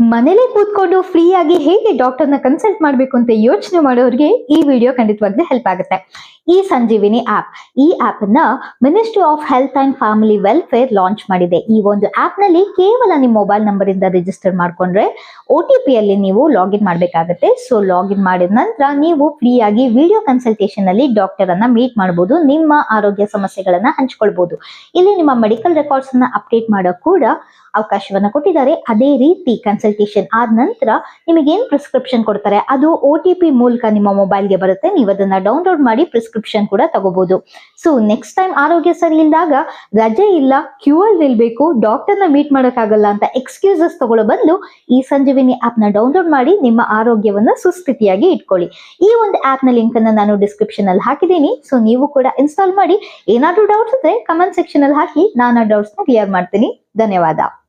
ಮನೇಲೆ ಕೂತ್ಕೊಂಡು ಫ್ರೀ ಆಗಿ ಹೇಗೆ ಡಾಕ್ಟರ್ನ ಕನ್ಸಲ್ಟ್ ಮಾಡಬೇಕು ಅಂತ ಯೋಚನೆ ಮಾಡೋರಿಗೆ ಈ ವಿಡಿಯೋ ಖಂಡಿತವಾಗ್ಲೂ ಹೆಲ್ಪ್ ಆಗುತ್ತೆ. ಈ ಸಂಜೀವಿನಿ ಆಪ್ ಈ ಆಪ್ನ ministry of health and family welfare launch ಮಾಡಿದೆ. ಈ ಒಂದು ಆಪ್ನಲ್ಲಿ ಕೇವಲ ನಿಮ್ಮ ಮೊಬೈಲ್ ನಂಬರ್ ಇಂದ ರಿಜಿಸ್ಟರ್ ಮಾಡ್ಕೊಂಡ್ರೆ ಒ ಟಿ ಅಲ್ಲಿ ನೀವು ಲಾಗಿನ್ ಮಾಡಬೇಕಾಗುತ್ತೆ. ಸೊ ಲಾಗಿನ್ ಮಾಡಿದ ನಂತರ ನೀವು ಫ್ರೀ ಆಗಿ ವಿಡಿಯೋ ಕನ್ಸಲ್ಟೇಷನ್ ಅಲ್ಲಿ ಡಾಕ್ಟರ್ ಅನ್ನ ಮೀಟ್ ಮಾಡಬಹುದು ನಿಮ್ಮ ಆರೋಗ್ಯ ಸಮಸ್ಯೆಗಳನ್ನ ಹಂಚ್ಕೊಳ್ಬಹುದು ಇಲ್ಲಿ ನಿಮ್ಮ ಮೆಡಿಕಲ್ ರೆಕಾರ್ಡ್ಸ್ ಅನ್ನ ಅಪ್ಡೇಟ್ ಮಾಡೋ ಕೂಡ ಅವಕಾಶವನ್ನ ಕೊಟ್ಟಿದ್ದಾರೆ. ಅದೇ ರೀತಿ ಕನ್ಸಲ್ಟೇಷನ್ ಆದ ನಂತರ ನಿಮಗೇನ್ ಪ್ರಿಸ್ಕ್ರಿಪ್ಷನ್ ಕೊಡ್ತಾರೆ? ಅದು ಒ ಮೂಲಕ ನಿಮ್ಮ ಮೊಬೈಲ್ಗೆ ಬರುತ್ತೆ. ನೀವು ಅದನ್ನ ಡೌನ್ಲೋಡ್ ಮಾಡಿ ಪ್ರಿಸ್ಕ್ರಿಪ್ಷನ್ ಕೂಡ ತಗೋಬಹುದು ಸೊ ನೆಕ್ಸ್ಟ್ ಟೈಮ್ ಆರೋಗ್ಯ ಸರಿ ಇಲ್ದಾಗ ರಜೆ ಇಲ್ಲ ಕ್ಯೂ ಅಲ್ಲಿ ನಿಲ್ಬೇಕು ಡಾಕ್ಟರ್ನ ಮೀಟ್ ಮಾಡೋಕ್ಕಾಗಲ್ಲ ಅಂತ ಎಕ್ಸ್ಕ್ಯೂಸಸ್ ತಗೊಳ್ಳೋ ಬಂದು ಈ ಸಂಜೀವಿನಿ ಆಪ್ನ ಡೌನ್ಲೋಡ್ ಮಾಡಿ ನಿಮ್ಮ ಆರೋಗ್ಯವನ್ನ ಸುಸ್ಥಿತಿಯಾಗಿ ಇಟ್ಕೊಳ್ಳಿ. ಈ ಒಂದು ಆಪ್ನ ಲಿಂಕ್ ಅನ್ನು ನಾನು ಡಿಸ್ಕ್ರಿಪ್ಷನ್ ಅಲ್ಲಿ ಹಾಕಿದ್ದೀನಿ. ಸೊ ನೀವು ಕೂಡ ಇನ್ಸ್ಟಾಲ್ ಮಾಡಿ. ಏನಾದರೂ ಡೌಟ್ಸ್ ಇದ್ರೆ ಕಮೆಂಟ್ ಸೆಕ್ಷನ್ ಅಲ್ಲಿ ಹಾಕಿ. ನಾನು ಆ ಡೌಟ್ಸ್ನ ಕ್ಲಿಯರ್ ಮಾಡ್ತೀನಿ. ಧನ್ಯವಾದ.